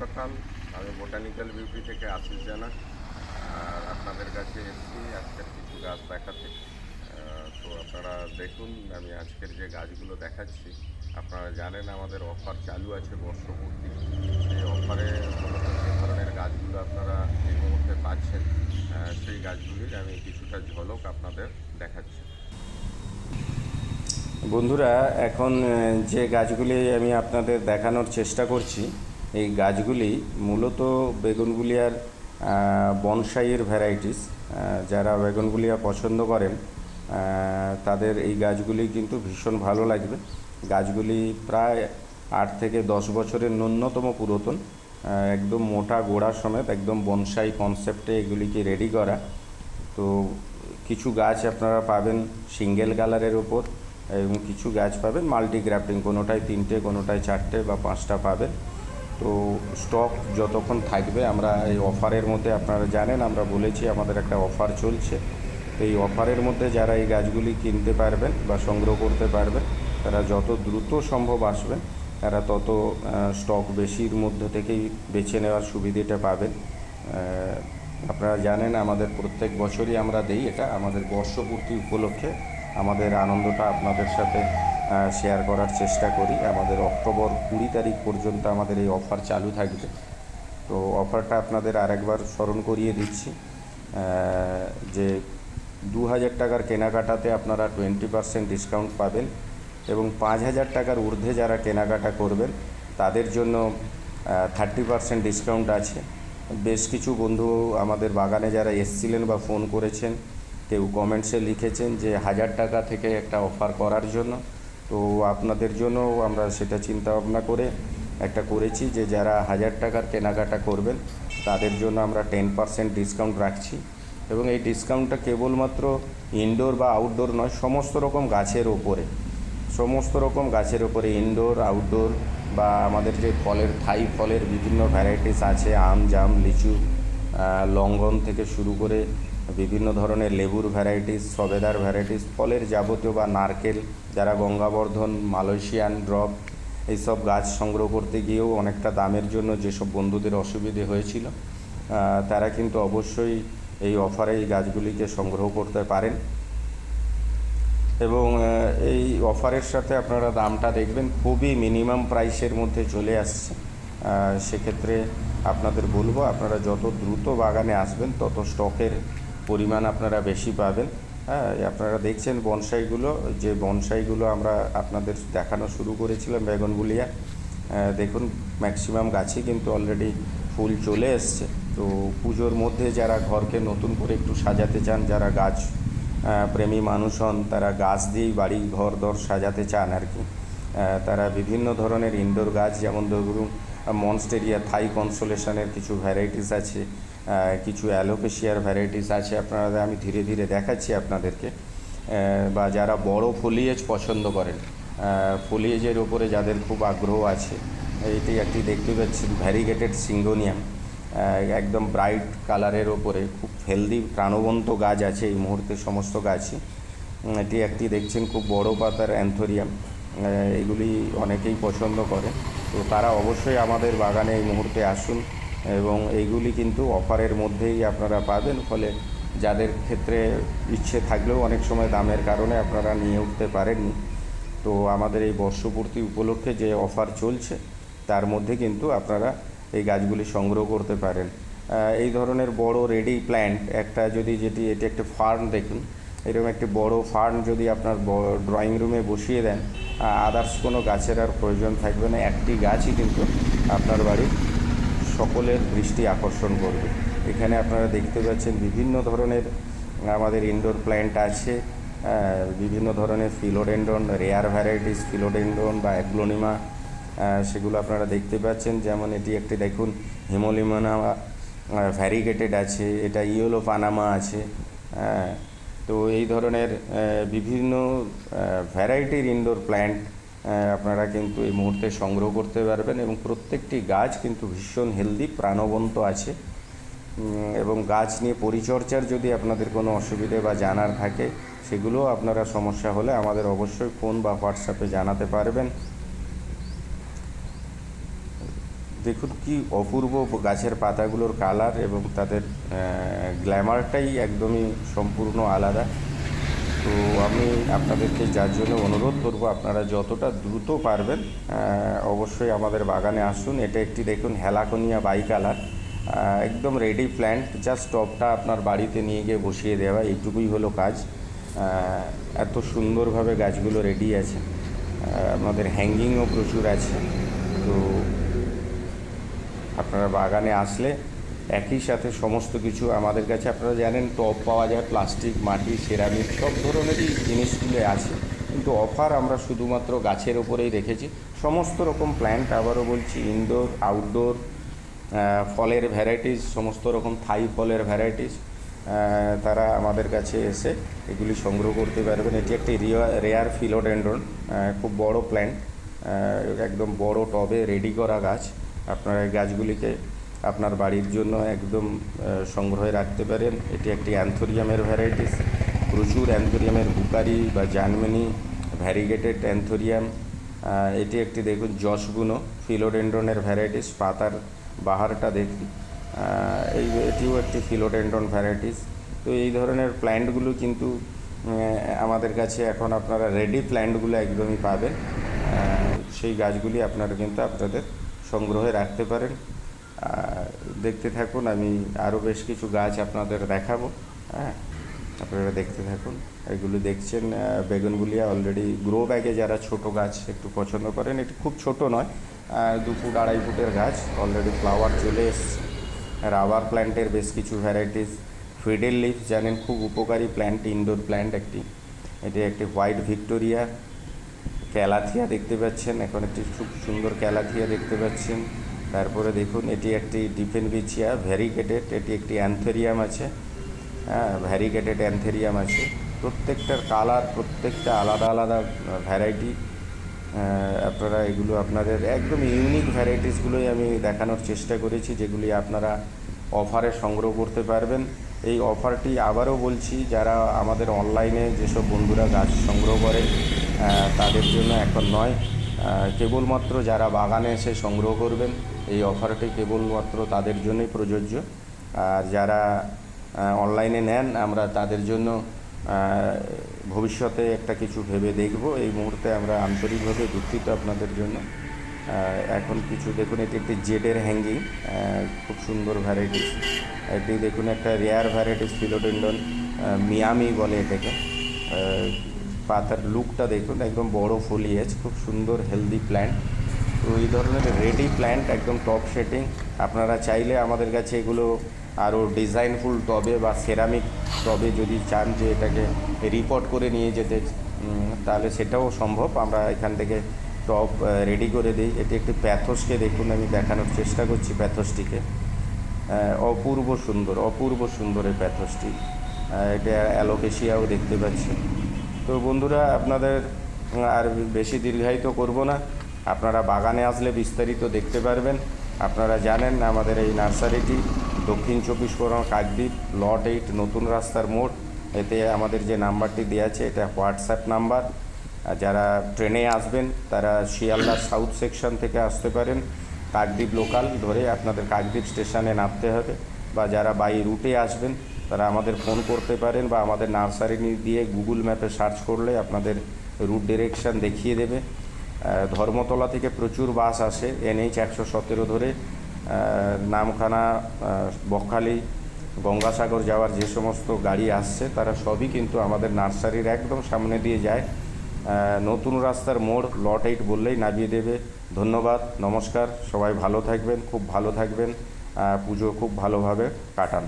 সকাল, আমি botanical beauty থেকে আশিস জানা। আর আপনাদের কাছে এসেছি আজকের কিছু গাছ দেখাতে। তো আপনারা দেখুন, আমি আজকের যে গাছগুলো দেখাচ্ছি, আপনারা জানেন আমাদের অফার চালু আছে বর্ষপূর্তি। সেই অফারে মূলত যে ধরনের গাছগুলো আপনারা এই মুহূর্তে পাচ্ছেন সেই গাছগুলির আমি কিছুটা ঝলক আপনাদের দেখাচ্ছি। বন্ধুরা, এখন যে গাছগুলি আমি আপনাদের দেখানোর চেষ্টা করছি এই গাছগুলি মূলত বেগুনগুলিয়ার বনসাইয়ের ভ্যারাইটিস যারা বেগুনগুলিয়া পছন্দ করেন তাদের এই গাছগুলি কিন্তু ভীষণ ভালো লাগবে। গাছগুলি প্রায় আট থেকে দশ বছরের ন্যূনতম পুরাতন একদম মোটা গোড়া সমেত একদম বনসাই কনসেপ্টে এগুলিকে রেডি করা। তো কিছু গাছ আপনারা পাবেন সিঙ্গেল কালারের ওপর এবং কিছু গাছ পাবেন মাল্টি গ্রাফটিং কোনোটায় তিনটে, কোনোটায় চারটে বা পাঁচটা পাবেন। তো স্টক যতক্ষণ থাকবে, আমরা এই অফারের মধ্যে আপনারা জানেন, আমরা বলেছি আমাদের একটা অফার চলছে। তো এই অফারের মধ্যে যারা এই গাছগুলি কিনতে পারবেন বা সংগ্রহ করতে পারবেন, তারা যত দ্রুত সম্ভব আসবেন, তারা তত স্টক বেশির মধ্যে থেকেই বেছে নেওয়ার সুবিধেটা পাবেন। আপনারা জানেন, আমাদের প্রত্যেক বছরই আমরা দেই এটা। আমাদের বর্ষপূর্তি উপলক্ষে আমাদের আনন্দটা আপনাদের সাথে শেয়ার করার চেষ্টা করি। আমাদের অক্টোবর কুড়ি তারিখ পর্যন্ত আমাদের এই অফার চালু থাকবে। তো অফারটা আপনাদের আরেকবার স্মরণ করিয়ে দিচ্ছি। যে দু হাজার টাকার কেনাকাটাতে আপনারা টোয়েন্টি পার্সেন্ট ডিসকাউন্ট পাবেন এবং পাঁচ হাজার টাকার ঊর্ধ্বে যারা কেনাকাটা করবেন, তাদের জন্য থার্টি পার্সেন্ট ডিসকাউন্ট আছে। বেশ কিছু বন্ধু আমাদের বাগানে যারা এসছিলেন বা ফোন করেছেন, কেউ কমেন্টসে লিখেছেন যে হাজার টাকা থেকে একটা অফার করার জন্য। তো আপনাদের জন্য আমরা সেটা চিন্তা ভাবনা করে একটা করেছি যে যারা হাজার টাকার কেনাকাটা করবেন, তাদের জন্য আমরা টেন পার্সেন্ট ডিসকাউন্ট রাখছি এবং এই ডিসকাউন্টটা কেবলমাত্র ইনডোর বা আউটডোর নয়, সমস্ত রকম গাছের ওপরে, সমস্ত রকম গাছের ওপরে ইনডোর আউটডোর বা আমাদের যে ফলের, থাই ফলের বিভিন্ন ভ্যারাইটিস আছে, আম, জাম, লিচু লঙ্ঘন থেকে শুরু করে বিভিন্ন ধরনের লেবুর ভ্যারাইটিস সবেদার ভ্যারাইটিস ফলের যাবতীয় বা নারকেল, যারা গঙ্গাবর্ধন, মালয়েশিয়ান, ড্রপ, এইসব গাছ সংগ্রহ করতে গিয়েও অনেকটা দামের জন্য যেসব বন্ধুদের অসুবিধে হয়েছিল তারা কিন্তু অবশ্যই এই অফারে এই গাছগুলিকে সংগ্রহ করতে পারেন। এবং এই অফারের সাথে আপনারা দামটা দেখবেন, খুবই মিনিমাম প্রাইসের মধ্যে চলে আসছে। সেক্ষেত্রে আপনাদের বলব, আপনারা যত দ্রুত বাগানে আসবেন, তত স্টকের পরিমাণ আপনারা বেশি পাবেন। হ্যাঁ আপনারা দেখছেন বনসাইগুলো, যে বনসাইগুলো আমরা আপনাদের দেখানো শুরু করেছিলাম বেগুনগুলিয়া। দেখুন ম্যাক্সিমাম গাছই কিন্তু অলরেডি ফুল চলে এসছে। তো পুজোর মধ্যে যারা ঘরকে নতুন করে একটু সাজাতে চান, যারা গাছ প্রেমী মানুষ হন, তারা গাছ দিয়েই বাড়ি, ঘর, দর সাজাতে চান আর কি। তারা বিভিন্ন ধরনের ইনডোর গাছ, যেমন ধরুন মনস্টেরিয়া থাই কনসোলেশনের কিছু ভ্যারাইটিস আছে কিছু অ্যালোপেশিয়ার ভ্যারাইটিস আছে, আপনারা আমি ধীরে ধীরে দেখাচ্ছি আপনাদেরকে। বা যারা বড় ফলিয়েজ পছন্দ করেন ফলিয়েজের ওপরে যাদের খুব আগ্রহ আছে, এটি একটি দেখতে পাচ্ছেন ভ্যারিগেটেড সিঙ্গোনিয়াম একদম ব্রাইট কালারের ওপরে খুব হেলদি প্রাণবন্ত গাছ আছে এই মুহূর্তে সমস্ত গাছই। এটি একটি দেখছেন খুব বড় পাতার অ্যান্থোরিয়াম এগুলি অনেকেই পছন্দ করে। তো তারা অবশ্যই আমাদের বাগানে এই মুহূর্তে আসুন এবং এইগুলি কিন্তু অফারের মধ্যেই আপনারা পাবেন, ফলে যাদের ক্ষেত্রে ইচ্ছে থাকলেও অনেক সময় দামের কারণে আপনারা নিয়ে উঠতে পারেননি। তো আমাদের এই বর্ষপূর্তি উপলক্ষে যে অফার চলছে, তার মধ্যে কিন্তু আপনারা এই গাছগুলি সংগ্রহ করতে পারেন। এই ধরনের বড় রেডি প্ল্যান্ট একটা যদি যেটি, এটি একটা ফার্ম দেখুন। এরকম একটি বড় ফার্ম যদি আপনার ড্রয়িং রুমে বসিয়ে দেন আদার্স কোনো গাছের আর প্রয়োজন থাকবে না, একটি গাছই কিন্তু আপনার বাড়ির সকলের দৃষ্টি আকর্ষণ করবে। এখানে আপনারা দেখতে পাচ্ছেন বিভিন্ন ধরনের, আমাদের ইনডোর প্ল্যান্ট আছে বিভিন্ন ধরনের ফিলোডেন্ডন রেয়ার ভ্যারাইটিস ফিলোডেন্ডন বা অ্যাগ্লোনিমা সেগুলো আপনারা দেখতে পাচ্ছেন। যেমন এটি একটি দেখুন হিমোলিমানা ভ্যারিগেটেড আছে, এটা ইয়েলো পানামা আছে তো এই ধরনের বিভিন্ন ভ্যারাইটির ইনডোর প্ল্যান্ট আপনারা কিন্তু এই মুহূর্তে সংগ্রহ করতে পারবেন এবং প্রত্যেকটি গাছ কিন্তু ভীষণ হেলদি প্রাণবন্ত আছে। এবং গাছ নিয়ে পরিচর্যার যদি আপনাদের কোনো অসুবিধে বা জানার থাকে সেগুলো আপনারা সমস্যা হলে আমাদের অবশ্যই ফোন বা হোয়াটসঅ্যাপে জানাতে পারবেন। দেখুন কি অপূর্ব গাছের পাতাগুলোর কালার এবং তাদের গ্ল্যামারটাই একদমই সম্পূর্ণ আলাদা। তো আমি আপনাদেরকে যার জন্য অনুরোধ করব, আপনারা যতটা দ্রুত পারবেন অবশ্যই আমাদের বাগানে আসুন। এটা একটি দেখুন হেলাকোনিয়া বাই কালার একদম রেডি প্ল্যান্ট জাস্ট টপটা আপনার বাড়িতে নিয়ে গিয়ে বসিয়ে দেওয়া, এইটুকুই হলো কাজ। এত সুন্দরভাবে গাছগুলো রেডি আছে। আমাদের হ্যাঙ্গিংও প্রচুর আছে। তো আপনারা বাগানে আসলে একই সাথে সমস্ত কিছু আমাদের কাছে আপনারা জানেন টপ পাওয়া যায়, প্লাস্টিক, মাটি, সেরামিক, সব ধরনেরই জিনিসগুলো আছে। কিন্তু অফার আমরা শুধুমাত্র গাছের ওপরেই রেখেছি। সমস্ত রকম প্ল্যান্ট আবারও বলছি ইনডোর আউটডোর ফলের ভ্যারাইটিস সমস্ত রকম থাই ফলের ভ্যারাইটিস তারা আমাদের কাছে এসে এগুলি সংগ্রহ করতে পারবেন। এটি একটি রেয়ার ফিলোডেন্ড্রন খুব বড় প্ল্যান্ট একদম বড় টবে রেডি করা গাছ। আপনারা এই গাছগুলিকে আপনার বাড়ির জন্য একদম সংগ্রহে রাখতে পারেন। এটি একটি অ্যান্থোরিয়ামের ভ্যারাইটিস। প্রচুর অ্যান্থোরিয়ামের বুকারি বা জার্মানি ভ্যারিগেটেড অ্যান্থোরিয়াম। এটি একটি দেখুন জসগুনো ফিলোডেন্ড্রনের ভ্যারাইটিস। পাতার বাহারটা দেখুন। এই এটিও একটি ফিলোডেন্ড্রন ভ্যারাইটিস। তো এই ধরনের প্ল্যান্টগুলো কিন্তু আমাদের কাছে এখন আপনারা রেডি প্ল্যান্টগুলো একদমই পাবেন। সেই গাছগুলি আপনারা কিন্তু আপনাদের সংগ্রহে রাখতে পারেন। দেখতে থাকুন আমি আরও বেশ কিছু গাছ আপনাদের দেখাবো। হ্যাঁ আপনারা দেখতে থাকুন। এগুলো দেখছেন আহ, বেগুনগুলিয়া অলরেডি গ্রো ব্যাগে যারা ছোট গাছ একটু পছন্দ করেন এটি খুব ছোট নয় দু ফুট আড়াই ফুটের গাছ। অলরেডি ফ্লাওয়ার চলে এসছে। রাবার প্ল্যান্টের বেশ কিছু ভ্যারাইটিস ফিডেল লিফ জানেন খুব উপকারী প্ল্যান্ট ইনডোর প্ল্যান্ট একটি। এটি একটি হোয়াইট ভিক্টোরিয়া ক্যালাথিয়া দেখতে পাচ্ছেন। এখন একটি খুব সুন্দর ক্যালাথিয়া দেখতে পাচ্ছেন। তারপরে দেখুন, এটি একটি ডিফেনবিচিয়া ভ্যারিগেটেড, এটি একটি অ্যান্থেরিয়াম আছে। হ্যাঁ ভ্যারিগেটেড অ্যান্থেরিয়াম আছে। প্রত্যেকটার কালার, প্রত্যেকটা আলাদা আলাদা ভ্যারাইটি। আপনারা এগুলো আপনাদের একদম ইউনিক ভ্যারাইটিসগুলোই আমি দেখানোর চেষ্টা করেছি, যেগুলি আপনারা অফারে সংগ্রহ করতে পারবেন। এই অফারটি আবারও বলছি, যারা আমাদের অনলাইনে যেসব বন্ধুরা গাছ সংগ্রহ করে তাদের জন্য এখন নয়। কেবলমাত্র যারা বাগানে এসে সংগ্রহ করবেন, এই অফারটি কেবলমাত্র তাদের জন্যই প্রযোজ্য। আর যারা অনলাইনে নেন, আমরা তাদের জন্য ভবিষ্যতে একটা কিছু ভেবে দেখব। এই মুহূর্তে আমরা আন্তরিকভাবে দুঃখিত আপনাদের জন্য। এখন কিছু, দেখুন, এটি একটি জেডের হ্যাঙ্গিং। খুব সুন্দর ভ্যারাইটিস এটি, দেখুন, একটা রেয়ার ভ্যারাইটিস ফিলোডেন্ডন মিয়ামি বলে এটাকে। পাতার লুকটা দেখুন, একদম বড় ফলিয়েজ খুব সুন্দর হেলদি প্ল্যান্ট তো এই ধরনের রেডি প্ল্যান্ট একদম টপ শেটিং আপনারা চাইলে আমাদের কাছে এগুলো আরও ডিজাইনফুল টবে বা সেরামিক টবে যদি চান যে এটাকে রিপোর্ট করে নিয়ে যেতে তাহলে সেটাও সম্ভব। আমরা এখান থেকে টপ রেডি করে দিই। এটি একটি প্যাথসকে দেখুন, আমি দেখানোর চেষ্টা করছি প্যাথসটিকে। অপূর্ব সুন্দর অপূর্ব সুন্দর এই প্যাথসটি এটা অ্যালোকেশিয়াও দেখতে পাচ্ছি তো বন্ধুরা, আপনাদের আর বেশি দীর্ঘায়িত করব না। আপনারা বাগানে আসলে বিস্তারিত দেখতে পারবেন। আপনারা জানেন আমাদের এই নার্সারিটি দক্ষিণ চব্বিশ পরগনা কাকদ্বীপ লট এইট নতুন রাস্তার মোড়। এতে আমাদের যে নাম্বারটি দেওয়া আছে, এটা হোয়াটসঅ্যাপ নাম্বার। যারা ট্রেনে আসবেন, তারা শিয়ালদা সাউথ সেকশন থেকে আসতে পারেন। কাকদ্বীপ লোকাল ধরে আপনাদের কাকদ্বীপ স্টেশনে নামতে হবে। বা যারা বাই রুটে আসবেন তারা আমাদের ফোন করতে পারেন বা আমাদের নার্সারি দিয়ে গুগল ম্যাপে সার্চ করলে আপনাদের রুট ডিরেকশন দেখিয়ে দেবে। ধর্মতলা থেকে প্রচুর বাস আসে এনএইচ একশো সতেরো ধরে। নামখানা বকখালি, গঙ্গাসাগর যাওয়ার যে সমস্ত গাড়ি আসছে, তারা সবই কিন্তু আমাদের নার্সারির একদম সামনে দিয়ে যায়। নতুন রাস্তার মোড় লট এইট বললেই নামিয়ে দেবে। ধন্যবাদ, নমস্কার, সবাই ভালো থাকবেন, খুব ভালো থাকবেন। পুজো খুব ভালোভাবে কাটান।